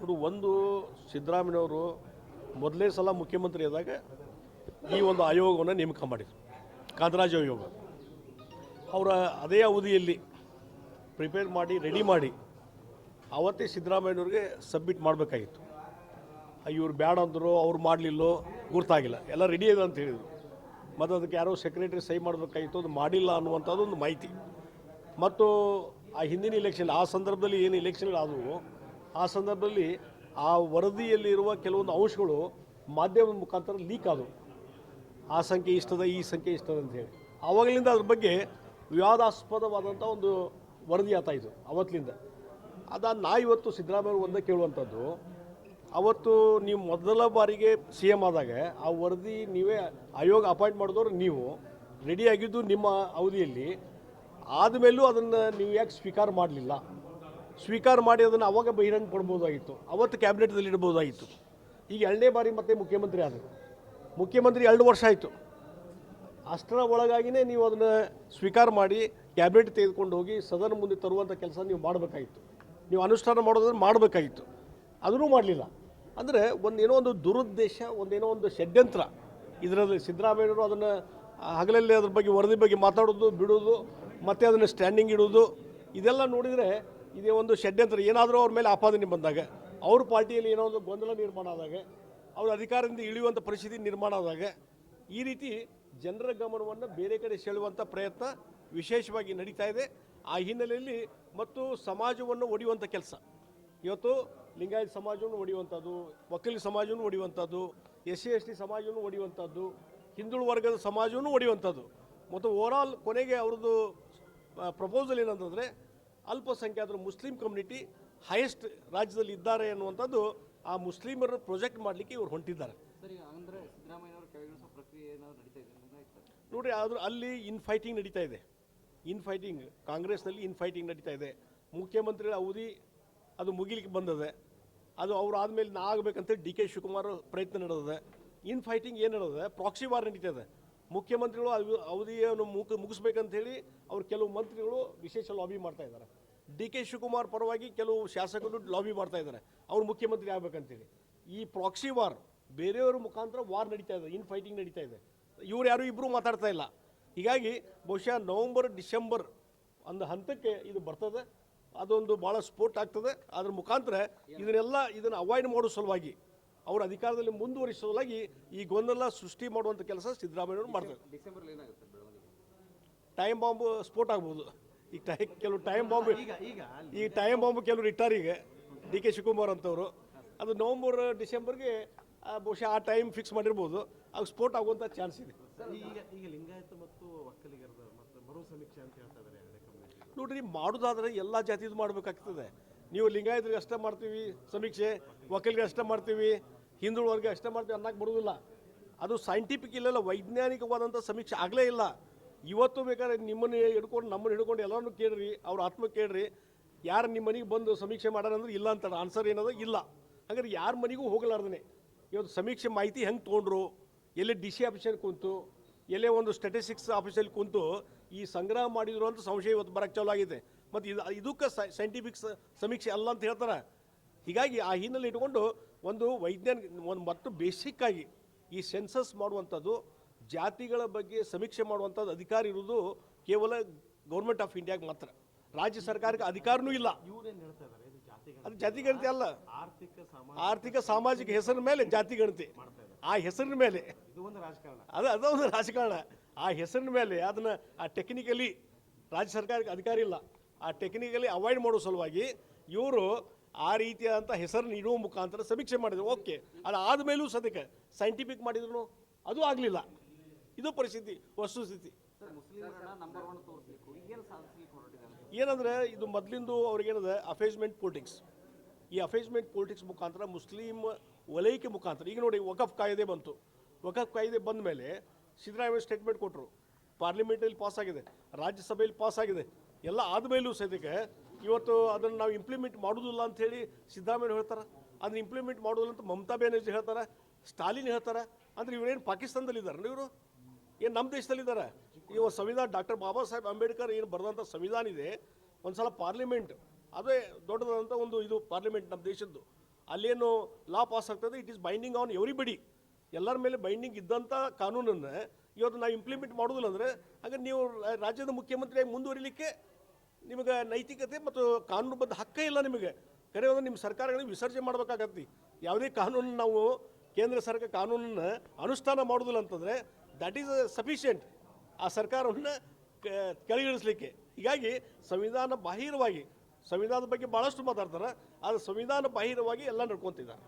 ನೋಡು ಒಂದು ಸಿದ್ದರಾಮಯ್ಯವರು ಮೊದಲೇ ಸಲ ಮುಖ್ಯಮಂತ್ರಿ ಆದಾಗ ಈ ಒಂದು ಆಯೋಗವನ್ನು ನೇಮಕ ಮಾಡಿದರು. ಕಾಂತರಾಜ್ ಆಯೋಗ. ಅವರ ಅದೇ ಅವಧಿಯಲ್ಲಿ ಪ್ರಿಪೇರ್ ಮಾಡಿ, ರೆಡಿ ಮಾಡಿ ಅವತ್ತೇ ಸಿದ್ದರಾಮಯ್ಯವ್ರಿಗೆ ಸಬ್ಮಿಟ್ ಮಾಡಬೇಕಾಗಿತ್ತು. ಇವ್ರು ಬ್ಯಾಡ ಅಂದರು, ಅವ್ರು ಮಾಡಲಿಲ್ಲೋ ಗುರ್ತಾಗಿಲ್ಲ. ಎಲ್ಲ ರೆಡಿ ಇದೆ ಅಂತ ಹೇಳಿದರು. ಮತ್ತು ಅದಕ್ಕೆ ಯಾರೋ ಸೆಕ್ರೆಟರಿ ಸಹಿ ಮಾಡಬೇಕಾಗಿತ್ತು, ಅದು ಮಾಡಿಲ್ಲ ಅನ್ನುವಂಥದ್ದು ಒಂದು ಮಾಹಿತಿ. ಮತ್ತು ಆ ಹಿಂದಿನ ಇಲೆಕ್ಷನ್ ಆ ಸಂದರ್ಭದಲ್ಲಿ ಏನು ಇಲೆಕ್ಷನ್ಗಳಾದವು ಆ ಸಂದರ್ಭದಲ್ಲಿ ಆ ವರದಿಯಲ್ಲಿರುವ ಕೆಲವೊಂದು ಅಂಶಗಳು ಮಾಧ್ಯಮದ ಮುಖಾಂತರ ಲೀಕ್ ಆದವು. ಆ ಸಂಖ್ಯೆ ಇಷ್ಟದ, ಈ ಸಂಖ್ಯೆ ಇಷ್ಟದ ಅಂತ ಹೇಳಿ. ಆವಾಗಲಿಂದ ಅದ್ರ ಬಗ್ಗೆ ವಿವಾದಾಸ್ಪದವಾದಂಥ ಒಂದು ವರದಿ ಆತಾಯಿತು ಅವತ್ತಿನಿಂದ ಅದನ್ನು ನಾ ಇವತ್ತು ಸಿದ್ದರಾಮಯ್ಯ ಒಂದೇ ಕೇಳುವಂಥದ್ದು ಅವತ್ತು ನೀವು ಮೊದಲ ಬಾರಿಗೆ ಸಿ ಎಂ ಆದಾಗ ಆ ವರದಿ ನೀವೇ ಆಯೋಗ ಅಪಾಯಿಂಟ್ ಮಾಡಿದವರು ನೀವು ರೆಡಿಯಾಗಿದ್ದು ನಿಮ್ಮ ಅವಧಿಯಲ್ಲಿ. ಆದಮೇಲೂ ಅದನ್ನು ನೀವು ಯಾಕೆ ಸ್ವೀಕಾರ ಮಾಡಲಿಲ್ಲ? ಸ್ವೀಕಾರ ಮಾಡಿ ಅದನ್ನು ಅವಾಗ ಬಹಿರಂಗ ಪಡ್ಬೋದಾಗಿತ್ತು ಅವತ್ತು ಕ್ಯಾಬಿನೆಟ್ದಲ್ಲಿ ಇಡ್ಬೋದಾಗಿತ್ತು. ಈಗ ಎರಡನೇ ಬಾರಿ ಮತ್ತೆ ಮುಖ್ಯಮಂತ್ರಿ ಆದರು. ಮುಖ್ಯಮಂತ್ರಿ ಎರಡು ವರ್ಷ ಆಯಿತು. ಅಷ್ಟರ ಒಳಗಾಗಿನೇ ನೀವು ಅದನ್ನು ಸ್ವೀಕಾರ ಮಾಡಿ ಕ್ಯಾಬಿನೆಟ್ ತೆಗೆದುಕೊಂಡು ಹೋಗಿ ಸದನ ಮುಂದೆ ತರುವಂಥ ಕೆಲಸ ನೀವು ಮಾಡಬೇಕಾಗಿತ್ತು. ನೀವು ಅನುಷ್ಠಾನ ಮಾಡೋದನ್ನು ಮಾಡಬೇಕಾಗಿತ್ತು. ಅದನ್ನೂ ಮಾಡಲಿಲ್ಲ. ಅಂದರೆ ಒಂದೇನೋ ಒಂದು ದುರುದ್ದೇಶ, ಒಂದೇನೋ ಒಂದು ಷಡ್ಯಂತ್ರ. ಇದರಲ್ಲಿ ಸಿದ್ದರಾಮಯ್ಯವರು ಅದನ್ನು ಹಗಲಲ್ಲಿ ಅದ್ರ ಬಗ್ಗೆ ವರದಿ ಬಗ್ಗೆ ಮಾತಾಡೋದು, ಬಿಡೋದು, ಮತ್ತು ಅದನ್ನು ಸ್ಟ್ಯಾಂಡಿಂಗ್ ಇಡೋದು ಇದೆಲ್ಲ ನೋಡಿದರೆ ಇದೇ ಒಂದು ಷಡ್ಯಂತ್ರ. ಏನಾದರೂ ಅವ್ರ ಮೇಲೆ ಆಪಾದನೆ ಬಂದಾಗ, ಅವ್ರ ಪಾರ್ಟಿಯಲ್ಲಿ ಏನೋ ಒಂದು ಗೊಂದಲ ನಿರ್ಮಾಣ ಆದಾಗ, ಅವ್ರ ಅಧಿಕಾರದಿಂದ ಇಳಿಯುವಂಥ ಪರಿಸ್ಥಿತಿ ನಿರ್ಮಾಣ ಆದಾಗ, ಈ ರೀತಿ ಜನರ ಗಮನವನ್ನು ಬೇರೆ ಕಡೆ ಸೆಳೆಯುವಂಥ ಪ್ರಯತ್ನ ವಿಶೇಷವಾಗಿ ನಡೀತಾ ಇದೆ. ಆ ಹಿನ್ನೆಲೆಯಲ್ಲಿ ಮತ್ತು ಸಮಾಜವನ್ನು ಒಡೆಯುವಂಥ ಕೆಲಸ. ಇವತ್ತು ಲಿಂಗಾಯತ ಸಮಾಜವನ್ನು ಒಡೆಯುವಂಥದ್ದು ವಕೀಲ ಸಮಾಜವನ್ನು ಒಡೆಯುವಂಥದ್ದು ಎಸ್ ಸಿ ಎಸ್ ಟಿ ಸಮಾಜವನ್ನು ಒಡೆಯುವಂಥದ್ದು ಹಿಂದುಳು ವರ್ಗದ ಸಮಾಜವನ್ನು ಒಡೆಯುವಂಥದ್ದು ಮತ್ತು ಆಲ್ ಕೊನೆಗೆ ಅವ್ರದ್ದು ಪ್ರಪೋಸಲ್ ಏನಂತಂದರೆ ಅಲ್ಪಸಂಖ್ಯಾತರು ಮುಸ್ಲಿಂ ಕಮ್ಯುನಿಟಿ ಹೈಯೆಸ್ಟ್ ರಾಜ್ಯದಲ್ಲಿ ಇದ್ದಾರೆ ಅನ್ನುವಂಥದ್ದು ಆ ಮುಸ್ಲಿಮರ ಪ್ರೊಜೆಕ್ಟ್ ಮಾಡಲಿಕ್ಕೆ ಇವರು ಹೊಂಟಿದ್ದಾರೆ. ನೋಡಿ ಆದರೂ ಅಲ್ಲಿ ಇನ್ ಫೈಟಿಂಗ್ ನಡೀತಾ ಇದೆ ಇನ್ ಫೈಟಿಂಗ್ ಕಾಂಗ್ರೆಸ್ನಲ್ಲಿ ಇನ್ ಫೈಟಿಂಗ್ ನಡೀತಾ ಇದೆ. ಮುಖ್ಯಮಂತ್ರಿಗಳ ಅವಧಿ ಅದು ಮುಗಿಲಿಕ್ಕೆ ಬಂದದೆ. ಅದು ಅವ್ರು ಆದಮೇಲೆ ನಾ ಆಗಬೇಕಂತೇಳಿ ಡಿ ಕೆ ಶಿವಕುಮಾರ್ ಪ್ರಯತ್ನ ನಡೆದಿದೆ. ಇನ್ ಫೈಟಿಂಗ್ ಏನು ನಡೆದಿದೆ? ಪ್ರಾಕ್ಸಿ ವಾರ್ ನಡೀತಾ ಇದೆ. ಮುಖ್ಯಮಂತ್ರಿಗಳು ಅವ- ಅವಧಿಯನ್ನು ಮುಗ ಮುಗಿಸ್ಬೇಕಂತೇಳಿ ಅವರು ಕೆಲವು ಮಂತ್ರಿಗಳು ವಿಶೇಷ ಲಾಬಿ ಮಾಡ್ತಾ ಇದ್ದಾರೆ. ಡಿ ಕೆ ಶಿವಕುಮಾರ್ ಪರವಾಗಿ ಕೆಲವು ಶಾಸಕರು ಲಾಬಿ ಮಾಡ್ತಾ ಇದ್ದಾರೆ. ಅವರು ಮುಖ್ಯಮಂತ್ರಿ ಆಗ್ಬೇಕಂತೇಳಿ. ಈ ಪ್ರಾಕ್ಸಿ ವಾರ್ ಬೇರೆಯವ್ರ ಮುಖಾಂತರ ವಾರ್ ನಡೀತಾ ಇದೆ ಇನ್ ಫೈಟಿಂಗ್ ನಡೀತಾ ಇದೆ. ಇವ್ರು ಯಾರು ಇಬ್ಬರು ಮಾತಾಡ್ತಾ ಇಲ್ಲ. ಹೀಗಾಗಿ ಬಹುಶಃ ನವಂಬರ್ ಡಿಸೆಂಬರ್ ಒಂದು ಹಂತಕ್ಕೆ ಇದು ಬರ್ತದೆ. ಅದೊಂದು ಭಾಳ ಸ್ಪೋರ್ಟ್ ಆಗ್ತದೆ. ಅದ್ರ ಮುಖಾಂತರ ಇದನ್ನೆಲ್ಲ ಇದನ್ನು ಅವಾಯ್ಡ್ ಮಾಡೋ ಸಲುವಾಗಿ ಅವ್ರ ಅಧಿಕಾರದಲ್ಲಿ ಮುಂದುವರಿಸೋದಾಗಿ ಈ ಗೊಂದಲ ಸೃಷ್ಟಿ ಮಾಡುವಂಥ ಕೆಲಸ ಸಿದ್ದರಾಮಯ್ಯವರು ಮಾಡ್ತಾರೆ. ಟೈಮ್ ಬಾಂಬ್ ಸ್ಫೋಟ ಆಗ್ಬೋದು. ಈಗ ಟೈ ಕೆಲವು ಟೈಮ್ ಬಾಂಬ್ ಈ ಟೈಮ್ ಬಾಂಬ್ ಕೆಲವರು ರಿಟಾರಿಗೆ ಡಿ ಕೆ ಶಿವಕುಮಾರ್ ಅಂತವರು. ಅದು ನವಂಬರ್ ಡಿಸೆಂಬರ್ಗೆ ಬಹುಶಃ ಆ ಟೈಮ್ ಫಿಕ್ಸ್ ಮಾಡಿರ್ಬೋದು. ಆಗ ಸ್ಫೋಟ ಆಗುವಂಥ ಚಾನ್ಸ್ ಇದೆ. ಈಗ ಈಗ ಲಿಂಗಾಯತ ಮತ್ತು ಒಕ್ಕಲಿಗರದ ಮತ್ತು ಮರು ಸಮೀಕ್ಷೆ ಅಂತ ಹೇಳ್ತಾ ಇದ್ದಾರೆ ಎರಡನೇ ಕಮ್ಯುನಿಟಿ ನೋಡ್ರಿ ಮಾಡೋದಾದ್ರೆ ಎಲ್ಲ ಜಾತಿದು ಮಾಡಬೇಕಾಗ್ತದೆ. ನೀವು ಲಿಂಗಾಯತರಿಗೆ ಅಷ್ಟೇ ಮಾಡ್ತೀವಿ ಸಮೀಕ್ಷೆ ವಕೀಲರಿಗೆ ಅಷ್ಟೇ ಮಾಡ್ತೀವಿ ಹಿಂದುಳು ವರ್ಗ ಅಷ್ಟೇ ಮಾಡ್ತೀವಿ ಅನ್ನಕ್ಕೆ ಬರೋದಿಲ್ಲ ಅದು ಸೈಂಟಿಫಿಕ್ ಇಲ್ಲಲ್ಲ ವೈಜ್ಞಾನಿಕವಾದಂಥ ಸಮೀಕ್ಷೆ ಆಗಲೇ ಇಲ್ಲ. ಇವತ್ತು ಬೇಕಾದ್ರೆ ನಿಮ್ಮನ್ನು ಹಿಡ್ಕೊಂಡು ನಮ್ಮನ್ನು ಹಿಡ್ಕೊಂಡು ಎಲ್ಲರನ್ನು ಕೇಳ್ರಿ, ಅವ್ರ ಆತ್ಮ ಕೇಳ್ರಿ. ಯಾರು ನಿಮ್ಮ ಮನೆಗೆ ಬಂದು ಸಮೀಕ್ಷೆ ಮಾಡೋಣ ಅಂದ್ರೆ ಇಲ್ಲ ಅಂತಾರೆ ಆನ್ಸರ್ ಏನದ? ಇಲ್ಲ. ಹಾಗಾದ್ರೆ ಯಾರ ಮನೆಗೂ ಹೋಗಲಾರ್ದೇ ಇವತ್ತು ಸಮೀಕ್ಷೆ ಮಾಹಿತಿ ಹೆಂಗೆ ತೊಗೊಂಡ್ರು? ಎಲ್ಲಿ ಡಿ ಸಿ ಆಫೀಸಲ್ಲಿ ಕುಂತು, ಎಲ್ಲೇ ಒಂದು ಸ್ಟ್ಯಾಟಿಸ್ಟಿಕ್ಸ್ ಆಫೀಸಲ್ಲಿ ಕುಂತು, ಈ ಸಂಗ್ರಹ ಮಾಡಿದ್ರು ಅಂತ ಸಂಶಯ ಇವತ್ತು ಬರಕ್ಕೆ ಚಾಲು ಆಗಿದೆ. ಮತ್ತು ಇದು ಇದಕ್ಕೆ ಸೈಂಟಿಫಿಕ್ ಸಮೀಕ್ಷೆ ಅಲ್ಲ ಅಂತ ಹೇಳ್ತಾರೆ. ಹೀಗಾಗಿ ಆ ಹಿನ್ನೆಲೆ ಇಟ್ಕೊಂಡು ಒಂದು ವೈಜ್ಞಾನಿಕ ಒಂದು ಮತ್ತು ಬೇಸಿಕ್ ಆಗಿ ಈ ಸೆನ್ಸಸ್ ಮಾಡುವಂಥದ್ದು ಜಾತಿಗಳ ಬಗ್ಗೆ ಸಮೀಕ್ಷೆ ಮಾಡುವಂಥದ್ದು ಅಧಿಕಾರ ಇರುವುದು ಕೇವಲ ಗೌರ್ಮೆಂಟ್ ಆಫ್ ಇಂಡಿಯಾಗೆ ಮಾತ್ರ. ರಾಜ್ಯ ಸರ್ಕಾರಕ್ಕೆ ಅಧಿಕಾರನೂ ಇಲ್ಲ. ಅದು ಜಾತಿ ಗಣತಿ ಅಲ್ಲ. ಆರ್ಥಿಕ ಸಾಮಾಜಿಕ ಆರ್ಥಿಕ ಸಾಮಾಜಿಕ ಹೆಸರಿನ ಮೇಲೆ ಜಾತಿ ಗಣತಿ. ಆ ಹೆಸರಿನ ಮೇಲೆ. ಅದು ಅದೊಂದು ರಾಜಕಾರಣ. ಆ ಹೆಸರಿನ ಮೇಲೆ ಅದನ್ನು ಆ ಟೆಕ್ನಿಕಲಿ ರಾಜ್ಯ ಸರ್ಕಾರಕ್ಕೆ ಅಧಿಕಾರ ಇಲ್ಲ. ಆ ಟೆಕ್ನಿಕಲಿ ಅವಾಯ್ಡ್ ಮಾಡೋ ಸಲುವಾಗಿ ಇವರು ಆ ರೀತಿಯಾದಂಥ ಹೆಸರು ಇಡುವ ಮುಖಾಂತರ ಸಮೀಕ್ಷೆ ಮಾಡಿದ್ರು. ಓಕೆ ಅದು ಆದಮೇಲೂ ಸದ್ಯಕ್ಕೆ ಸೈಂಟಿಫಿಕ್ ಮಾಡಿದ್ರು ಅದು ಆಗಲಿಲ್ಲ. ಇದು ಪರಿಸ್ಥಿತಿ ವಸ್ತುಸ್ಥಿತಿ ಏನಂದರೆ ಇದು ಮೊದಲಿಂದು ಅವ್ರಿಗೇನದ ಅಫೇಜ್ಮೆಂಟ್ ಪೊಲಿಟಿಕ್ಸ್ ಈ ಅಫೇಜ್ಮೆಂಟ್ ಪೊಲಿಟಿಕ್ಸ್ ಮುಖಾಂತರ ಮುಸ್ಲಿಂ ವಲಯಕ್ಕೆ ಮುಖಾಂತರ ಈಗ ನೋಡಿ ವಕಫ್ ಕಾಯ್ದೆ ಬಂತು. ವಕಫ್ ಕಾಯ್ದೆ ಬಂದ ಮೇಲೆ ಸಿದ್ದರಾಮಯ್ಯ ಸ್ಟೇಟ್ಮೆಂಟ್ ಕೊಟ್ಟರು ಪಾರ್ಲಿಮೆಂಟಲ್ಲಿ ಪಾಸ್ ಆಗಿದೆ ರಾಜ್ಯಸಭೆಯಲ್ಲಿ ಪಾಸ್ ಆಗಿದೆ. ಎಲ್ಲ ಆದಮೇಲೂ ಸದ್ಯಕ್ಕೆ ಇವತ್ತು ಅದನ್ನು ನಾವು ಇಂಪ್ಲಿಮೆಂಟ್ ಮಾಡೋದಿಲ್ಲ ಅಂಥೇಳಿ ಸಿದ್ದರಾಮಯ್ಯ ಹೇಳ್ತಾರೆ. ಅದನ್ನ ಇಂಪ್ಲಿಮೆಂಟ್ ಮಾಡೋದಿಲ್ಲ ಅಂತ ಮಮತಾ ಬ್ಯಾನರ್ಜಿ ಹೇಳ್ತಾರೆ, ಸ್ಟಾಲಿನ್ ಹೇಳ್ತಾರೆ, ಅಂದರೆ ಇವರೇನು ಪಾಕಿಸ್ತಾನದಲ್ಲಿದ್ದಾರೆ ಇವರು? ಏನು ನಮ್ಮ ದೇಶದಲ್ಲಿದ್ದಾರೆ ಒಂದು ಸಂವಿಧಾನ ಡಾಕ್ಟರ್ ಬಾಬಾ ಸಾಹೇಬ್ ಅಂಬೇಡ್ಕರ್ ಏನು ಬರೆದಂಥ ಸಂವಿಧಾನ ಇದೆ ಒಂದು ಸಲ ಪಾರ್ಲಿಮೆಂಟ್, ಅದೇ ದೊಡ್ಡದಾದಂಥ ಒಂದು ಇದು ಪಾರ್ಲಿಮೆಂಟ್ ನಮ್ಮ ದೇಶದ್ದು. ಅಲ್ಲೇನು ಲಾ ಪಾಸ್ ಆಗ್ತದೆ, it is binding on everybody. ಎಲ್ಲರ ಮೇಲೆ ಬೈಂಡಿಂಗ್ ಇದ್ದಂಥ ಕಾನೂನನ್ನು ಇವತ್ತು ನಾವು ಇಂಪ್ಲಿಮೆಂಟ್ ಮಾಡೋದಿಲ್ಲ ಅಂದರೆ, ಹಾಗೆ ನೀವು ರಾಜ್ಯದ ಮುಖ್ಯಮಂತ್ರಿಯಾಗಿ ಮುಂದುವರಿಲಿಕ್ಕೆ ನಿಮಗೆ ನೈತಿಕತೆ ಮತ್ತು ಕಾನೂನುಬದ್ಧ ಹಕ್ಕ ಇಲ್ಲ ನಿಮಗೆ. ಕರೆ ಒಂದು ನಿಮ್ಮ ಸರ್ಕಾರಗಳಿಗೆ ವಿಸರ್ಜನೆ ಮಾಡಬೇಕಾಗತ್ತಿ. ಯಾವುದೇ ಕಾನೂನು ನಾವು ಕೇಂದ್ರ ಸರ್ಕಾರ ಕಾನೂನನ್ನು ಅನುಷ್ಠಾನ ಮಾಡೋದಿಲ್ಲ ಅಂತಂದರೆ ದಟ್ ಈಸ್ ಸಫಿಷಿಯೆಂಟ್ ಆ ಸರ್ಕಾರವನ್ನು ಕೆಳಗಿಳಿಸ್ಲಿಕ್ಕೆ. ಹೀಗಾಗಿ ಸಂವಿಧಾನ ಬಾಹಿರವಾಗಿ, ಸಂವಿಧಾನದ ಬಗ್ಗೆ ಭಾಳಷ್ಟು ಮಾತಾಡ್ತಾರೆ, ಆದರೆ ಸಂವಿಧಾನ ಬಾಹಿರವಾಗಿ ಎಲ್ಲ ನಡ್ಕೊತಿದ್ದಾರೆ.